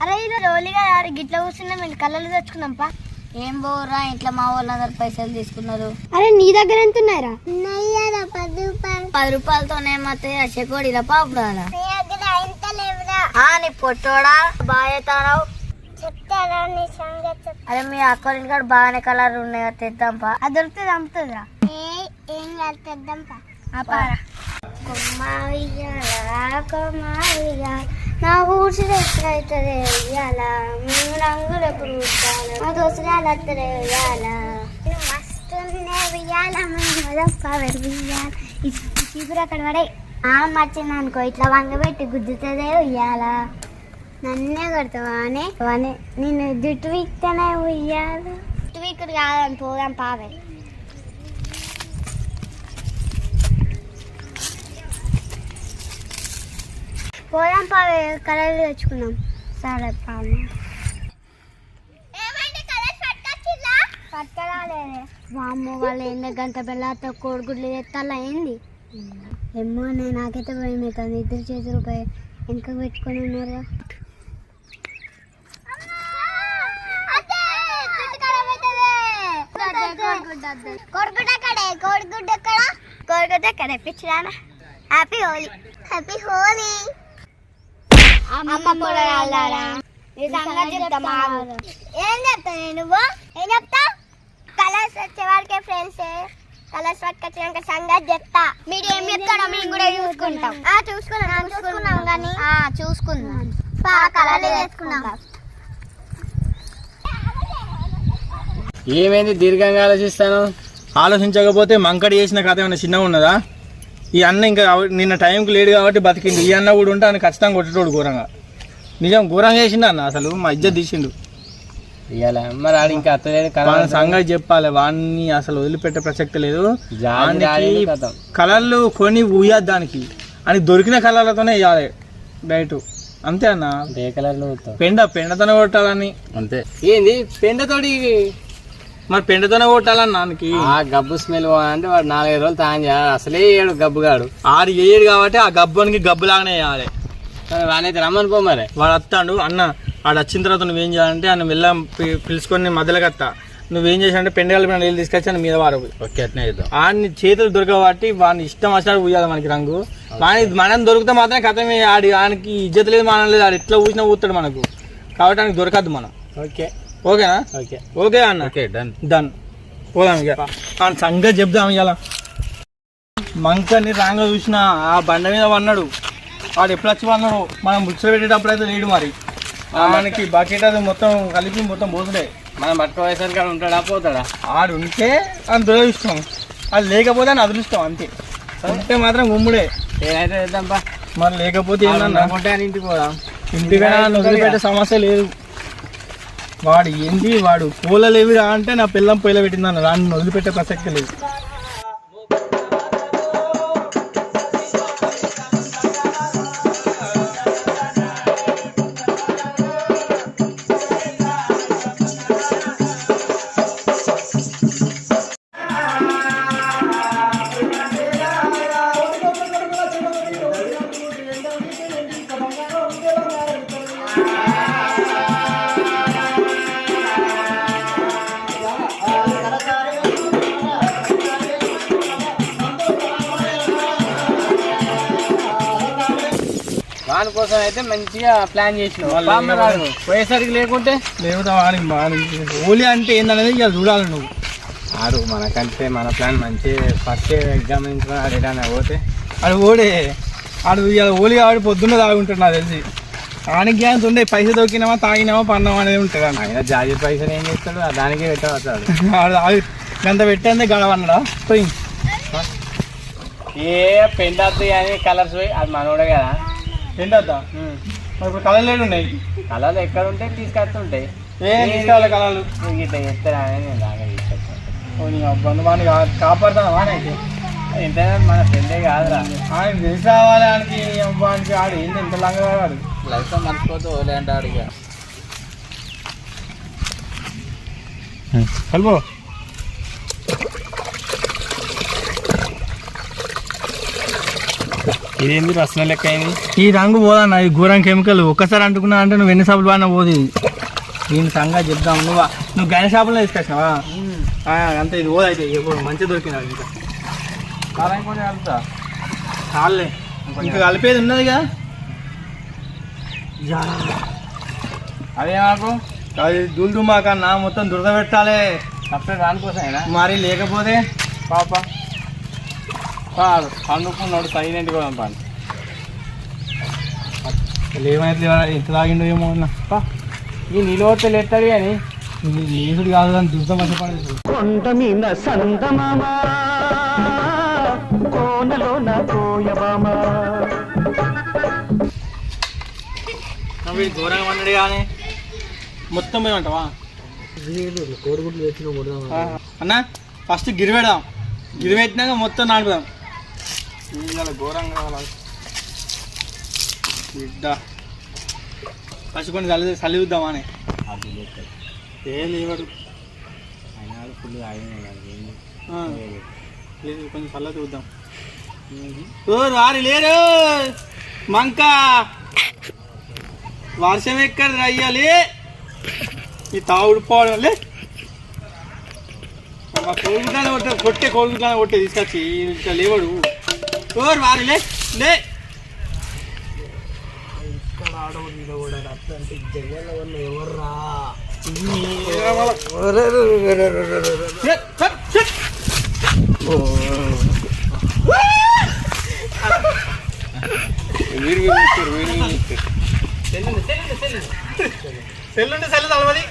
అరే ఈరోజు ఓలిగా యారు గిట్ల కూర్చున్నాం మేము కళ్ళలు తెచ్చుకున్నాంపా ఏం పోరా ఇంట్లో మా వాళ్ళందరూ పైసలు తీసుకున్నారు. అరే నీ దగ్గర ఎంత ఉన్నాయిరా? పది రూపాయలు. పది రూపాయలతోనే మతే చెకోడిరా పాపుడాలా నీ దగ్గర ఇంత లేవురా? ఆ నీ పొట్టోడా? బాగా చెప్తారా నీ సంగతి అరే మీ అక్కడి కూడా బాగానే కలర్ ఉన్నాయి తెద్దాంపా అది దొరికితే అమ్ముతుందిరా ఏం కాదు తెద్దాంపా కొమ్మాయియాలా కొమ్మాయియా నా ఊసి ఎప్పుడైతుంది ఉయ్యాల మేము రంగులు ఉట్టాలి మా దోసరాలు అత్తరే ఉయ్యాల మస్తు ఉయ్యాల ఉయ్యాల చీపురు అక్కడ పడే. ఆ మర్చింది అనుకో ఇట్లా వంగబెట్టి గుద్దుతుందే ఉయ్యాల నన్నే కొడతావా అని? అని. నేను జుట్టు వీక్తేనే ఉయ్యాల జుట్టు వీకుడు కాదని పోదాం పావే. పోదాం పావే కలర్లు తెచ్చుకుందాం. సరే పాము పట్టుకురాలేదే వామ్మో వాళ్ళు ఏందో గంట బెల్లతో కోడిగుడ్లు తెత్తాలా ఏంది? ఏమో నేను నాకైతే భయం అవుతుంది ఇద్దరు చేతులు పోయి వెనక పెట్టుకొని ఉన్నారు కోడిగుడ్డ కడే కోడిగుడ్డ కోడిగుడ్డ పిచ్చిరానా హ్యాపీ హోలీ హ్యాపీ హోలీ అమ్మ పొడగాలారా నీ సంగతి చెప్తా ఏం చెప్తా నువ్వు? ఏం చెప్తా? కలర్స్ వచ్చే వాడికే ఫ్రెండ్స్ కలర్స్ పట్టుకొచ్చినాక సంగతి చెప్తా. మీరు ఏం చెప్తారో మేము కూడా చూసుకుంటాం. ఆ చూసుకున్నాం. చూసుకున్నాం కానీ ఆ చూసుకుందాం. కలర్లు వేసుకున్నాం ఏమైంది? దీర్ఘంగా ఆలోచిస్తాను. ఆలోచించకపోతే మంకడి చేసిన కథ ఏమైనా చిన్నగా ఉన్నదా? ఈ అన్న ఇంకా నిన్న టైంకి లేడు కాబట్టి బతికిండు. ఈ అన్న కూడా ఉంటే ఆయన ఖచ్చితంగా కొట్టేటోడు ఘోరంగా. నిజం ఘోరంగా చేసిండు అన్న అసలు. మా ఇజ్జత్ తీసిండు. ఇవాళ మరి ఆడు ఇంకా అత్తలేడు వాని సంగతి చెప్పాలి. వాడిని అసలు వదిలిపెట్టే ప్రసక్తి లేదు. కలర్లు కొని ఊయద్దు దానికి. అని దొరికిన కలర్లతోనే వేయాలి డైట్ అంతే అన్న. ఏ పెండ పెండతోనే కొట్టాలని. అంతే. ఏంది? పెండతోటి మరి పెండతోనే కొట్టాలని దానికి ఆ గబ్బు స్మెల్ అంటే వాడు నాలుగైదు రోజులు తాను చేయాలి. అసలే ఏడు గబ్బుగాడు ఆడు వేయడు కాబట్టి ఆ గబ్బనికి గబ్బులాగానే వేయాలి వానైతే రమ్మని పో మరి. వాడు వస్తాడు. అన్న ఆడు వచ్చిన తర్వాత నువ్వేం చేయాలంటే ఆయన మెల్ల పిలుచుకొని మధ్యలో కత్తా. నువ్వేం చేసావంటే పెండగల పెండ నీళ్ళు తీసుకొచ్చి ఆయన మీద వారు ఓకే అట్నే చేద్దాం. ఆడిని చేతులు దొరకబట్టి వాడిని ఇష్టం వచ్చినట్టు ఊయాలి మనకి రంగు. వాని మనం దొరికితే మాత్రం కథమే. ఆడి ఆయనకి ఇజ్జత లేదు మనం లేదు. ఆడు ఎట్లా ఊసినా ఊతాడు మనకు. కాబట్టి ఆయనకి దొరకద్దు మనం. ఓకే. ఓకేనా? ఓకే. ఓకే అన్న. ఓకే డన్ డన్ పోదాం ఇక. ఆ సంగతి చెప్దాం ఇవాళ మంకని రాంగ చూసిన ఆ బండ మీద పన్నాడు వాడు ఎప్పుడు వచ్చి పన్నాడు మనం బుక్స్ పెట్టేటప్పుడు అయితే లేడు మరి. మనకి బకెట్ అది మొత్తం కలిపి మొత్తం పోతుండే మనం పట్టుకోవేసరికి ఆడు ఉంటాడా పోతాడా? ఆడు ఉంటే అని దురదృష్టం. అది లేకపోతే అని అదృష్టం అంతే. ఉంటే మాత్రం గుమ్ముడే. ఏదైతే మరి లేకపోతే అని ఇంటికి పోదాం. ఇంటికైనా వదిలిపెట్టే సమస్య లేదు. వాడు ఏంది? వాడు పూలలేవిరా అంటే నా పిల్లం పొయ్యిలో పెట్టిందన్న దాన్ని వదిలిపెట్టే ప్రసక్తి లేదు. వాని కోసం అయితే మంచిగా ప్లాన్ చేసినావు? ఆడు పోయేసరికి లేకుంటే? లేకపోతే వాడికి వాడికి హోలీ అంటే ఏందనేది ఇక చూడాలి నువ్వు. ఆడు మనకంటే మన ప్లాన్ మంచి ఫస్ట్ ఎగ్జామ్ రిటర్న్ పోతే. ఆడు ఓడే. ఆడు ఇవాళ హోలీ ఆడి పొద్దున్న తాగుంటాడు నాకు తెలిసి. ఆడికి గ్యాన్స్ ఉండే పైసలు దొరికినామా తాగినామా పన్నామా అనేది ఉంటుంది అన్న ఆయన జాజి పైసలు ఏం చేస్తాడు? దానికే పెట్టవస్తాడు ఆడు. ఆగి గంట పెట్టేందే గడవన్నాడా? పోయి. ఏ పెండద్దు కానీ కలర్స్ పోయి అది మనోడే కదా. ఏంటద్దా? మరి ఇప్పుడు కళలు లేడు ఉన్నాయి? కలర్లు ఎక్కడ ఉంటే తీసుకొస్తుంటాయి. ఏ తీసుకోవాలి కళలు. ఇట్లా చెప్తారా నేను దాకా తీసుకొచ్చాను ఓ నీ అబ్బా నువ్వు వాడిని కా- కాపాడుతావా వానైతే ఎంతైనా మన ఫ్రెండే కాదురా. ఆయన తెలిసి రావాలి ఆయనకి అబ్బానికి ఆడు. ఏంటి ఇంత లంగా వాడు? లైఫ్ మర్చిపోతూ ఓలే అంటాడు ఇక. కలుపు. ఇదేంది రసన లెక్క అయింది ఈ రంగు పోదన్న ఈ ఘోరం కెమికల్. ఒక్కసారి అంటుకున్నా అంటే నువ్వు ఎన్ని షాపులు బాగా పోదు. దీని సంగతి చెప్దాం. నువ్వు నువ్వు గైన షాపులో తీసుకొచ్చినావా? ఆ, అంతే ఇది పోదైతే ఎప్పుడు మంచిగా దొరికింది అది ఇంకా. కాలం కొంచెం కలుపుతా. చాలే ఇంకా కలిపేది ఉన్నదిగా అదే నాకు. అది దుల్దుమా కన్నా మొత్తం దురద పెట్టాలి. సపరేట్ దానికోసమేనా? మరి లేకపోతే పాప. కాదు పండుకున్నాడు సైలెంట్ కూడా పండు. ఏమైతే ఎంత తాగిండో ఏమో అన్న. ఈ నిలవత్తలు ఎత్తాడు కానీ ఇది లేసుడు కాదు కానీ దురద మంచి పడేది కొండ మీద కోయబామ వీడు ఘోరంగా అన్నాడు కానీ మొత్తం పోయి ఉంటావా? అన్న ఫస్ట్ గిరిపెడదాం గిరిపెట్టినాక మొత్తం నాటుదాం ఇవాళ ఘోరంగా. బిడ్డ. ఫస్ట్ కొన్ని చలి చలిద్దామా అని ఏం లేవాడు అయినా ఫుల్ లేదు. కొంచెం చల్ల చూద్దాం. ఓ రారి లేరు. మంక. వర్షం ఎక్కడ రయ్యాలి ఈ తావుడు పోవడం లే. మా కోలుగుడ్డానే కొట్టే కొట్టే కోలుగుడ్డానే కొట్టే తీసుకొచ్చి ఇంకా లేవాడు. ఓ వారి లే షట్, షట్. వీరు వీరు ఇస్తారు, వీరు వీరు ఇస్తారు. సెల్లుంటే సెల్లు తలవది.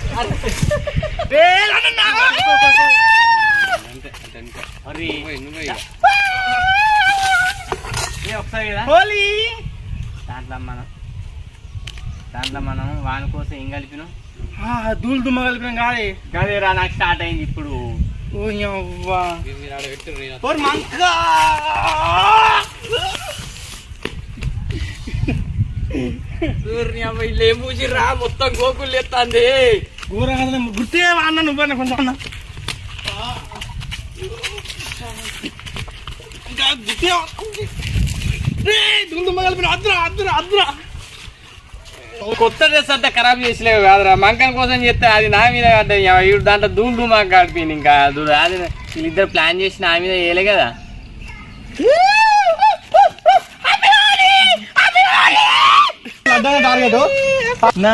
అరే, నువ్వే, నువ్వే ఇక. ఏ ఒకసారి కదా హోలీ! దాంట్లో మనం దాంట్లో మనం వాని కోసం ఏం కలిపినాం? దూలు దుమ్మ కలిపినాం కాదే గదేరా నాకు స్టార్ట్ అయింది ఇప్పుడు. ఓ యవ్వా ఓర్ మంక లేబూజి రా మొత్తం గోకులు ఎత్తాంది ఘోరంగా గుర్తే అన్న నువ్వన్న కొంచెం అన్న. ఇంకా గుర్తే దూలు దుమ్మ కలిపిన అద్దురా అద్దురా అద్దురా కొత్త డ్రెస్ అంతా ఖరాబ్ చేసలేవు కాదురా. మంకన్ కోసం చెప్తే అది నా మీద ఈడు దాంట్లో దూమ్ దూమ్ మాకు కాడిపోయింది ఇంకా. దూ- అది వీళ్ళిద్దరు ప్లాన్ చేసి నా మీద వేయలే కదా. టార్గెట్. నా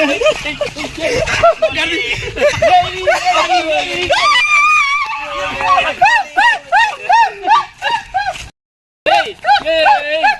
Hey, hey,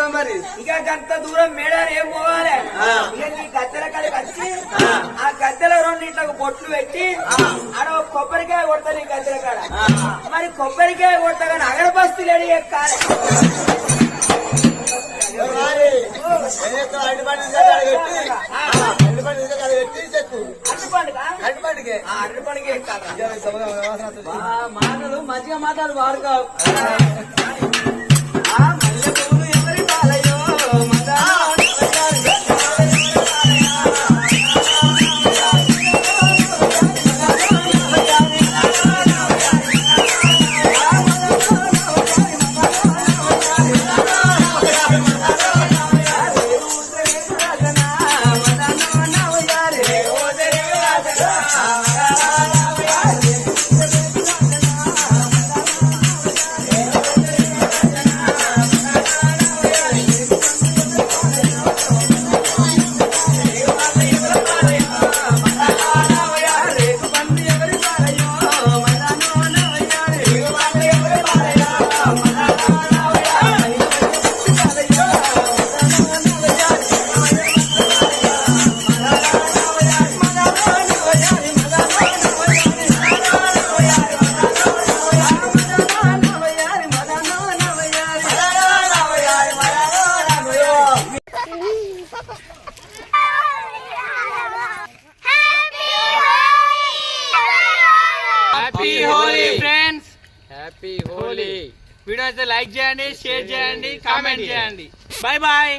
చేస్తావురా మరి. ఇక గంత దూరం మేడారు ఏం పోవాలి? ఇక నీ గద్దెల కాడికి వచ్చి ఆ. గద్దెల రెండు ఇట్లా బొట్లు పెట్టి ఆడ కొబ్బరికాయ కొడతా నీ గద్దెల కాడ. మరి కొబ్బరికాయ కొడతా కానీ అరటి పండుగ ఎక్కాలా. మాటలు మంచిగా మాట్లాడు వాడుకోవు అయితే లైక్ చేయండి షేర్ చేయండి కామెంట్ చేయండి. Bye bye